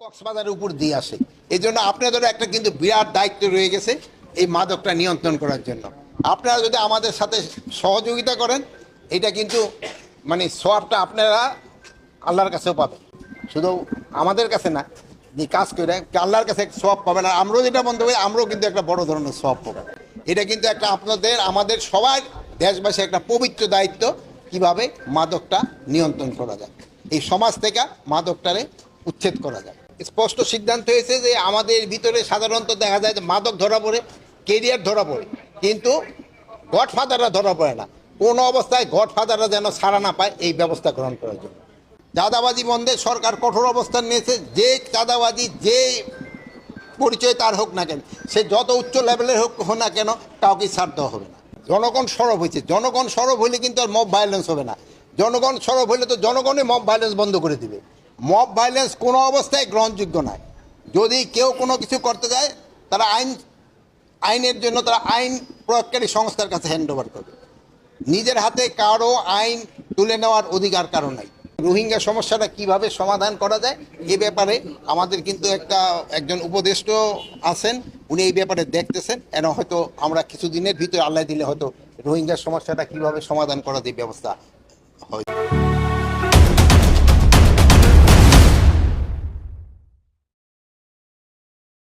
কক্সবাজারের উপর দিয়ে আসে। এই জন্য আপনাদের একটা কিন্তু বিরাট দায়িত্ব রয়ে গেছে এই মাদকটা নিয়ন্ত্রণ করার জন্য। আপনারা যদি আমাদের সাথে সহযোগিতা করেন, এটা কিন্তু মানে সবটা আপনারা আল্লাহর কাছেও পাবেন। শুধু আমাদের কাছে না, যে কাজ করে আল্লাহর কাছে সব পাবেন। আর আমরাও যেটা বন্ধ করি আমরাও কিন্তু একটা বড় ধরনের সব পাবো। এটা কিন্তু একটা আপনাদের, আমাদের সবার দেশবাসী একটা পবিত্র দায়িত্ব কীভাবে মাদকটা নিয়ন্ত্রণ করা যায়। এই সমাজ থেকে মাদকটারে উচ্ছেদ করা যায়। স্পষ্ট সিদ্ধান্ত হয়েছে যে আমাদের ভিতরে সাধারণত দেখা যায় যে মাদক ধরা পড়ে, কেরিয়ার ধরা পড়ে, কিন্তু গডফাদাররা ধরা পড়ে না। কোনো অবস্থায় গডফাদাররা যেন ছাড়া না পায় এই ব্যবস্থা গ্রহণ করার জন্য। চাঁদাবাজি বন্ধে সরকার কঠোর অবস্থান নিয়েছে, যে চাঁদাবাজি যে পরিচয় তার হোক না কেন, সে যত উচ্চ লেভেলের হোক হোক না কেন কাউকে ছাড় দেওয়া হবে না। জনগণ সরব হয়েছে। জনগণ সরব হইলে কিন্তু আর মব ভায়োলেন্স হবে না। জনগণ সরব হইলে তো জনগণই মব ভায়োলেন্স বন্ধ করে দিবে। মব ভায়োলেন্স কোনো অবস্থায় গ্রহণযোগ্য নয়। যদি কেউ কোনো কিছু করতে যায়, তারা আইন, আইনের জন্য তারা আইন প্রয়োগকারী সংস্থার কাছে হ্যান্ড ওভার করবে। নিজের হাতে কারও আইন তুলে নেওয়ার অধিকার কারও নাই। রোহিঙ্গা সমস্যাটা কীভাবে সমাধান করা যায়, এ ব্যাপারে আমাদের কিন্তু একটা, একজন উপদেষ্ট আছেন, উনি এই ব্যাপারে দেখতেছেন। এন হয়তো আমরা কিছুদিনের ভিতরে আল্লাহ দিলে হয়তো রোহিঙ্গা সমস্যাটা কীভাবে সমাধান করা যায় ব্যবস্থা হয়।